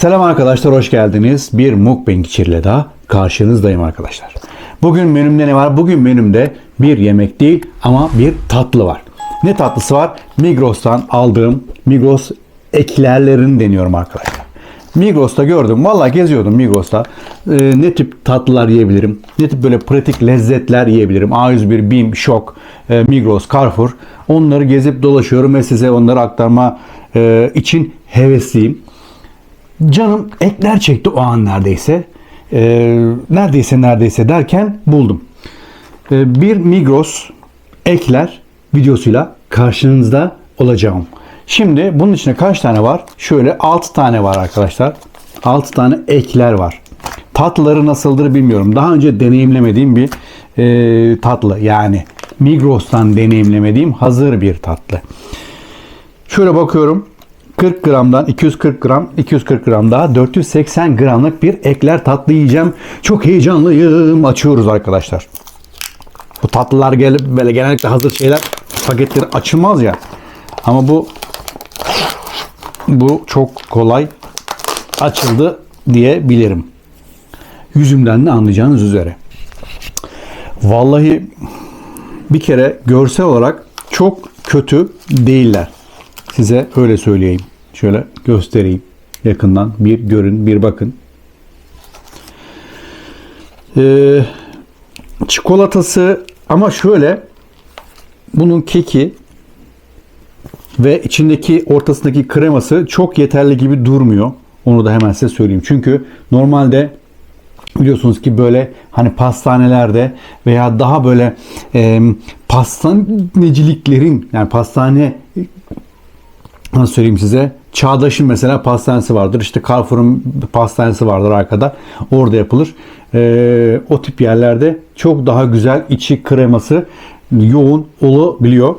Selam arkadaşlar hoş geldiniz. Bir mukbang içeriyle daha karşınızdayım arkadaşlar. Bugün menümde ne var? Bugün menümde bir yemek değil ama bir tatlı var. Ne tatlısı var? Migros'tan aldığım Migros eklerlerini deniyorum arkadaşlar. Migros'ta gördüm. Vallahi geziyordum Migros'ta. Ee, ne tip tatlılar yiyebilirim? Ne tip böyle pratik lezzetler yiyebilirim? A101, BİM, Şok, e, Migros, Carrefour. Onları gezip dolaşıyorum ve size onları aktarma e, için hevesliyim. Canım ekler çekti o an neredeyse. Ee, neredeyse neredeyse derken buldum. Ee, bir Migros ekler videosuyla karşınızda olacağım. Şimdi bunun içinde kaç tane var? Şöyle 6 tane var arkadaşlar. 6 tane ekler var. Tatlıları nasıldır bilmiyorum. Daha önce deneyimlemediğim bir e, tatlı. Yani Migros'tan deneyimlemediğim hazır bir tatlı. Şöyle bakıyorum. 40 gramdan 240 gram, 240 gram daha 480 gramlık bir ekler tatlı yiyeceğim. Çok heyecanlıyım. Açıyoruz arkadaşlar. Bu tatlılar gelip böyle genellikle hazır şeyler paketleri açılmaz ya. Ama bu bu çok kolay açıldı diyebilirim. Yüzümden de anlayacağınız üzere. Vallahi bir kere görsel olarak çok kötü değiller. Size öyle söyleyeyim. Şöyle göstereyim yakından. Bir görün, bir bakın. Ee, çikolatası ama şöyle bunun keki ve içindeki ortasındaki kreması çok yeterli gibi durmuyor. Onu da hemen size söyleyeyim. Çünkü normalde biliyorsunuz ki böyle hani pastanelerde veya daha böyle e, pastaneciliklerin yani pastane nasıl söyleyeyim size Çağdaş'ın mesela pastanesi vardır. İşte Carrefour'un pastanesi vardır arkada. Orada yapılır. Ee, o tip yerlerde çok daha güzel içi kreması yoğun olabiliyor.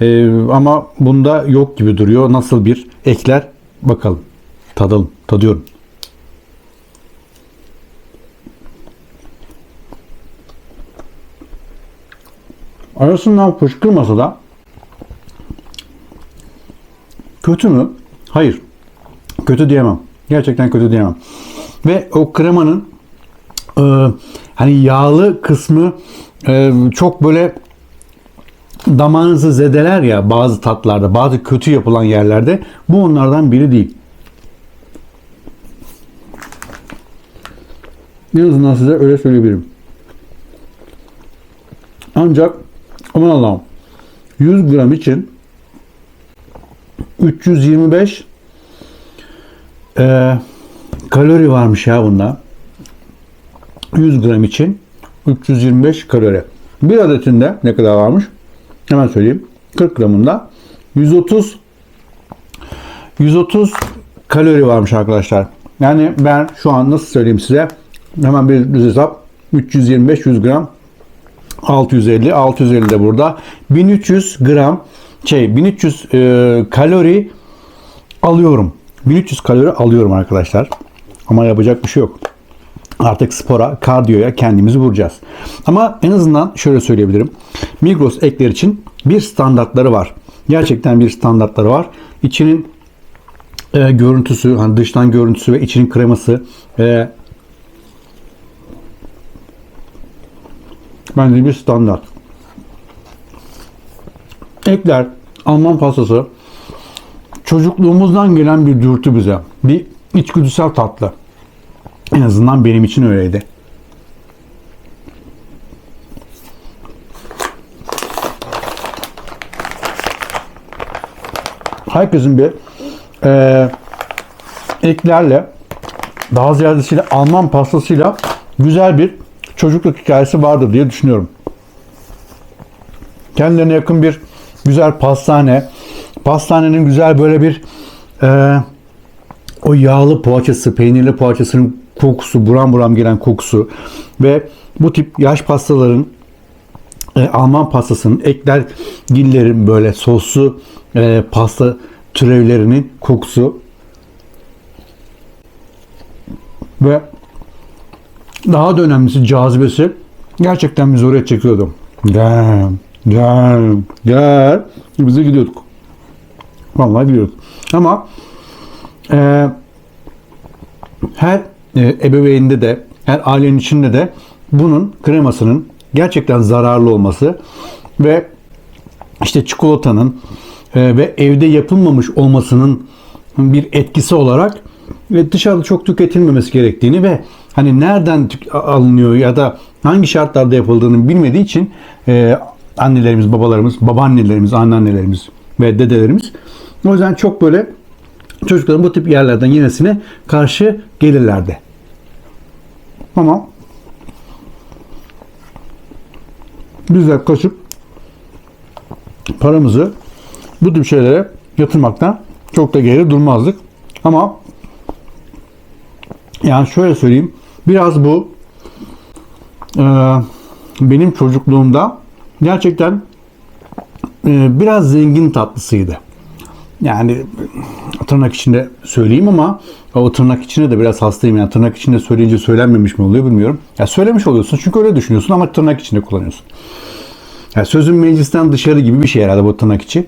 Ee, ama bunda yok gibi duruyor. Nasıl bir ekler bakalım. Tadalım. Tadıyorum. Arasından fışkırmasa da Kötü mü? Hayır. Kötü diyemem. Gerçekten kötü diyemem. Ve o kremanın e, hani yağlı kısmı e, çok böyle damağınızı zedeler ya bazı tatlarda, bazı kötü yapılan yerlerde. Bu onlardan biri değil. En azından size öyle söyleyebilirim. Ancak aman Allah'ım 100 gram için 325 e, kalori varmış ya bunda. 100 gram için 325 kalori. Bir adetinde ne kadar varmış? Hemen söyleyeyim. 40 gramında 130 130 kalori varmış arkadaşlar. Yani ben şu an nasıl söyleyeyim size? Hemen bir düz hesap. 325 100 gram 650 650 de burada. 1300 gram şey 1300 e, kalori alıyorum. 1300 kalori alıyorum arkadaşlar. Ama yapacak bir şey yok. Artık spora, kardiyoya kendimizi vuracağız. Ama en azından şöyle söyleyebilirim. Migros ekler için bir standartları var. Gerçekten bir standartları var. İçinin e, görüntüsü, hani dıştan görüntüsü ve içinin kreması e, bence bir standart. Ekler, Alman pastası çocukluğumuzdan gelen bir dürtü bize. Bir içgüdüsel tatlı. En azından benim için öyleydi. Herkesin bir e, eklerle daha ziyadesiyle Alman pastasıyla güzel bir çocukluk hikayesi vardır diye düşünüyorum. Kendilerine yakın bir güzel pastane. Pastanenin güzel böyle bir e, o yağlı poğaçası, peynirli poğaçasının kokusu, buram buram gelen kokusu ve bu tip yaş pastaların e, Alman pastasının ekler gillerin böyle soslu e, pasta türevlerinin kokusu ve daha da önemlisi cazibesi gerçekten bizi oraya çekiyordu. Damn. Gel, gel. Bize gidiyorduk. Vallahi gidiyorduk. Ama e, her e, ebeveynde de her ailenin içinde de bunun kremasının gerçekten zararlı olması ve işte çikolatanın e, ve evde yapılmamış olmasının bir etkisi olarak ve dışarıda çok tüketilmemesi gerektiğini ve hani nereden alınıyor ya da hangi şartlarda yapıldığını bilmediği için e, annelerimiz, babalarımız, babaannelerimiz, anneannelerimiz ve dedelerimiz o yüzden çok böyle çocukların bu tip yerlerden yemesine karşı gelirlerdi. Ama biz de kaçıp paramızı bu tip şeylere yatırmaktan çok da geri durmazdık. Ama yani şöyle söyleyeyim. Biraz bu e, benim çocukluğumda gerçekten e, biraz zengin tatlısıydı. Yani tırnak içinde söyleyeyim ama o tırnak içinde de biraz hastayım. Yani tırnak içinde söyleyince söylenmemiş mi oluyor bilmiyorum. Ya söylemiş oluyorsun çünkü öyle düşünüyorsun ama tırnak içinde kullanıyorsun. Ya sözün meclisten dışarı gibi bir şey herhalde bu tırnak içi.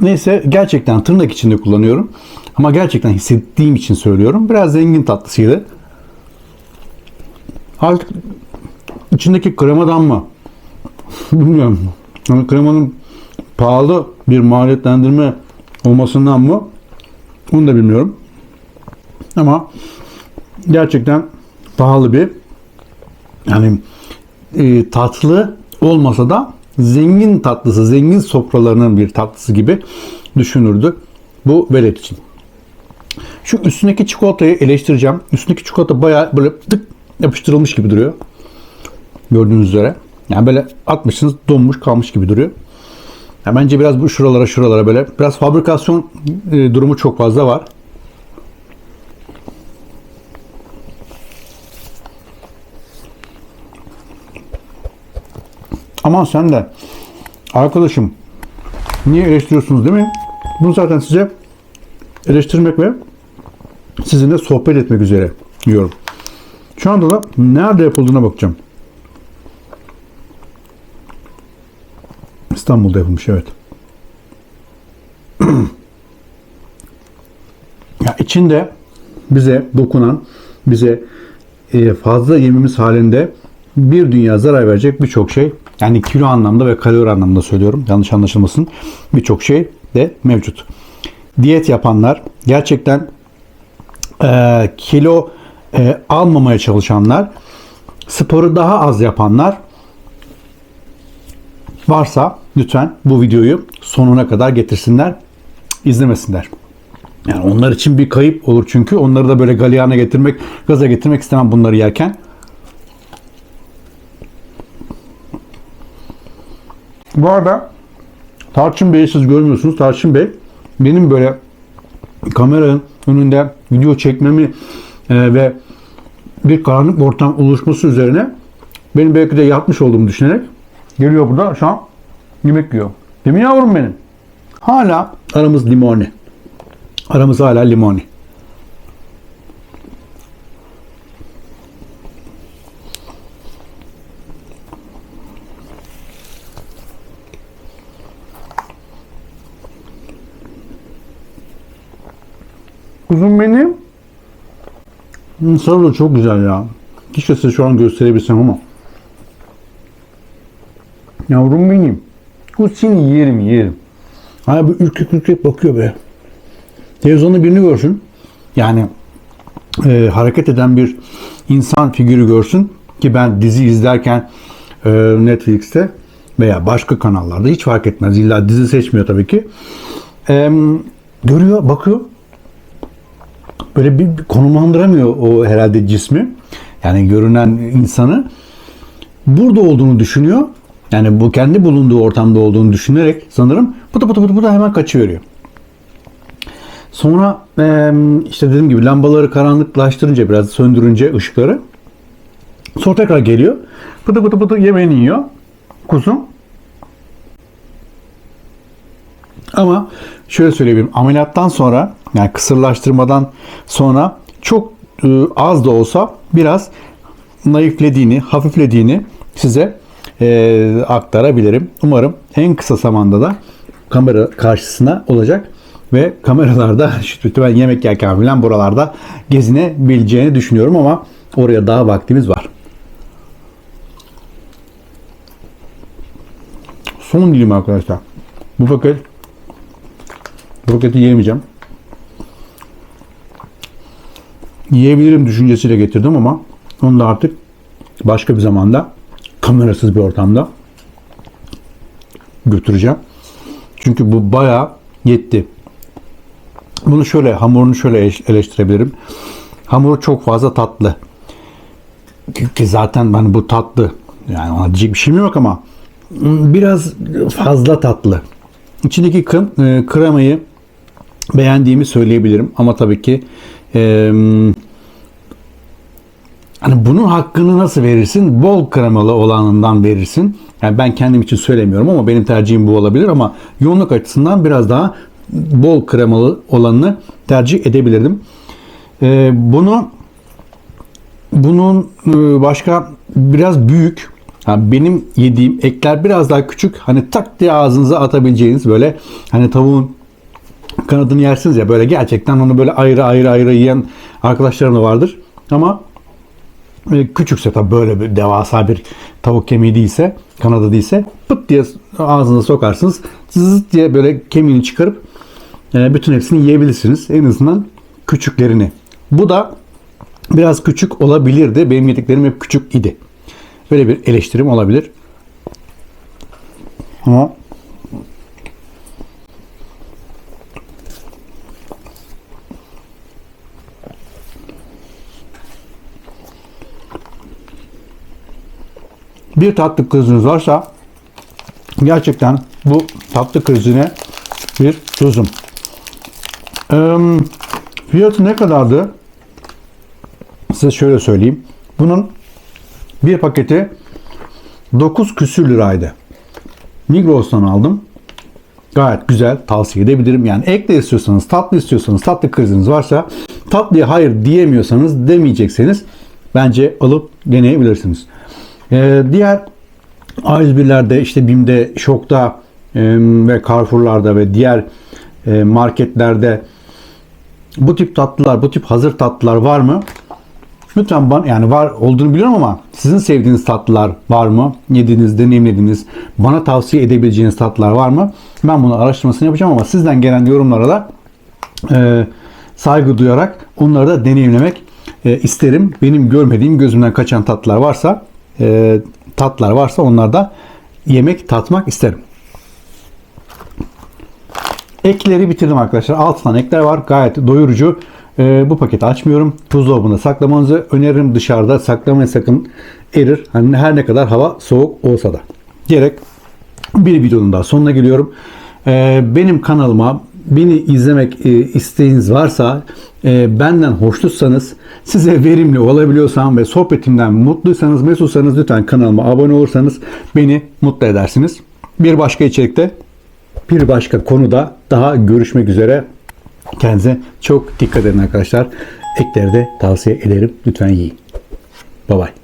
Neyse gerçekten tırnak içinde kullanıyorum. Ama gerçekten hissettiğim için söylüyorum. Biraz zengin tatlısıydı. Artık içindeki kremadan mı? Bilmiyorum. Yani kremanın pahalı bir maliyetlendirme olmasından mı? Onu da bilmiyorum. Ama gerçekten pahalı bir yani e, tatlı olmasa da zengin tatlısı, zengin sofralarının bir tatlısı gibi düşünürdü bu velet için. Şu üstündeki çikolatayı eleştireceğim. Üstündeki çikolata bayağı böyle tık yapıştırılmış gibi duruyor. Gördüğünüz üzere. Yani böyle atmışsınız donmuş kalmış gibi duruyor. Ya bence biraz bu şuralara şuralara böyle biraz fabrikasyon e, durumu çok fazla var. Aman sen de arkadaşım niye eleştiriyorsunuz değil mi? Bunu zaten size eleştirmek ve sizinle sohbet etmek üzere diyorum. Şu anda da nerede yapıldığına bakacağım. İstanbul'da yapılmış evet. ya içinde bize dokunan, bize e, fazla yememiz halinde bir dünya zarar verecek birçok şey. Yani kilo anlamda ve kalori anlamda söylüyorum. Yanlış anlaşılmasın. Birçok şey de mevcut. Diyet yapanlar, gerçekten e, kilo e, almamaya çalışanlar, sporu daha az yapanlar varsa lütfen bu videoyu sonuna kadar getirsinler, izlemesinler. Yani onlar için bir kayıp olur çünkü onları da böyle galyana getirmek, gaza getirmek istemem bunları yerken. Bu arada Tarçın Bey'i siz görmüyorsunuz. Tarçın Bey benim böyle kameranın önünde video çekmemi e, ve bir karanlık ortam oluşması üzerine benim belki de yatmış olduğumu düşünerek geliyor burada şu an yemek yiyor. Değil mi yavrum benim? Hala aramız limoni. Aramız hala limoni. Kuzum benim. Sarı da çok güzel ya. Keşke size şu an gösterebilsem ama. Yavrum benim. Seni yerim yerim. Hani bu ürkek ürkek bakıyor be. Televizyonda birini görsün. Yani e, hareket eden bir insan figürü görsün. Ki ben dizi izlerken e, Netflix'te veya başka kanallarda hiç fark etmez. İlla dizi seçmiyor tabii ki. E, görüyor, bakıyor böyle bir, bir konumlandıramıyor o herhalde cismi. Yani görünen insanı burada olduğunu düşünüyor. Yani bu kendi bulunduğu ortamda olduğunu düşünerek sanırım pıtı pıtı pıtı pıtı hemen kaçıveriyor. Sonra işte dediğim gibi lambaları karanlıklaştırınca biraz söndürünce ışıkları sonra tekrar geliyor. Pıtı pıtı pıtı yemeğini yiyor. Kuzum. Ama şöyle söyleyeyim ameliyattan sonra yani kısırlaştırmadan sonra çok az da olsa biraz naiflediğini, hafiflediğini size e, aktarabilirim. Umarım en kısa zamanda da kamera karşısına olacak. ve kameralarda ben yemek yerken falan buralarda gezinebileceğini düşünüyorum ama oraya daha vaktimiz var. Son dilim arkadaşlar. Bu paket bu paketi yemeyeceğim. Yiyebilirim düşüncesiyle getirdim ama onu da artık başka bir zamanda kamerasız bir ortamda götüreceğim. Çünkü bu bayağı yetti. Bunu şöyle hamurunu şöyle eleştirebilirim. Hamuru çok fazla tatlı. Ki zaten hani bu tatlı. Yani ona diyecek bir şeyim yok ama biraz fazla tatlı. İçindeki e, kremayı beğendiğimi söyleyebilirim ama tabii ki e, hani bunun hakkını nasıl verirsin? Bol kremalı olanından verirsin. Yani ben kendim için söylemiyorum ama benim tercihim bu olabilir ama yoğunluk açısından biraz daha bol kremalı olanını tercih edebilirdim. E, bunu bunun e, başka biraz büyük yani benim yediğim ekler biraz daha küçük. Hani tak diye ağzınıza atabileceğiniz böyle hani tavuğun kanadını yersiniz ya böyle gerçekten onu böyle ayrı ayrı ayrı yiyen arkadaşlarım da vardır. Ama küçükse tabii böyle bir devasa bir tavuk kemiği değilse, kanadı değilse pıt diye ağzınıza sokarsınız. Zıt diye böyle kemiğini çıkarıp e, bütün hepsini yiyebilirsiniz. En azından küçüklerini. Bu da biraz küçük olabilirdi. Benim yediklerim hep küçük idi. Böyle bir eleştirim olabilir. Ama bir tatlı kriziniz varsa gerçekten bu tatlı krizine bir çözüm. Ee, fiyatı ne kadardı? Size şöyle söyleyeyim. Bunun bir paketi 9 küsür liraydı. Migros'tan aldım. Gayet güzel tavsiye edebilirim. Yani ek de istiyorsanız, tatlı istiyorsanız, tatlı kriziniz varsa, tatlıya hayır diyemiyorsanız, demeyecekseniz bence alıp deneyebilirsiniz. Ee, diğer A101'lerde, işte BİM'de, Şok'ta e, ve Carrefour'larda ve diğer e, marketlerde bu tip tatlılar, bu tip hazır tatlılar var mı? Lütfen bana yani var olduğunu biliyorum ama sizin sevdiğiniz tatlılar var mı? Yediğiniz, deneyimlediğiniz, bana tavsiye edebileceğiniz tatlılar var mı? Ben bunu araştırmasını yapacağım ama sizden gelen yorumlara da e, saygı duyarak onları da deneyimlemek e, isterim. Benim görmediğim, gözümden kaçan tatlılar varsa, e, tatlar varsa onlarda yemek, tatmak isterim. Ekleri bitirdim arkadaşlar. 6 tane ekler var. Gayet doyurucu. Ee, bu paketi açmıyorum. Buzdolabında saklamanızı öneririm. Dışarıda saklamayın sakın erir. Hani her ne kadar hava soğuk olsa da. Gerek bir videonun daha sonuna geliyorum. Ee, benim kanalıma beni izlemek e, isteğiniz varsa e, benden hoşnutsanız size verimli olabiliyorsam ve sohbetimden mutluysanız mesutsanız lütfen kanalıma abone olursanız beni mutlu edersiniz. Bir başka içerikte bir başka konuda daha görüşmek üzere. Kendinize çok dikkat edin arkadaşlar. Ekleri de tavsiye ederim. Lütfen yiyin. Bye bye.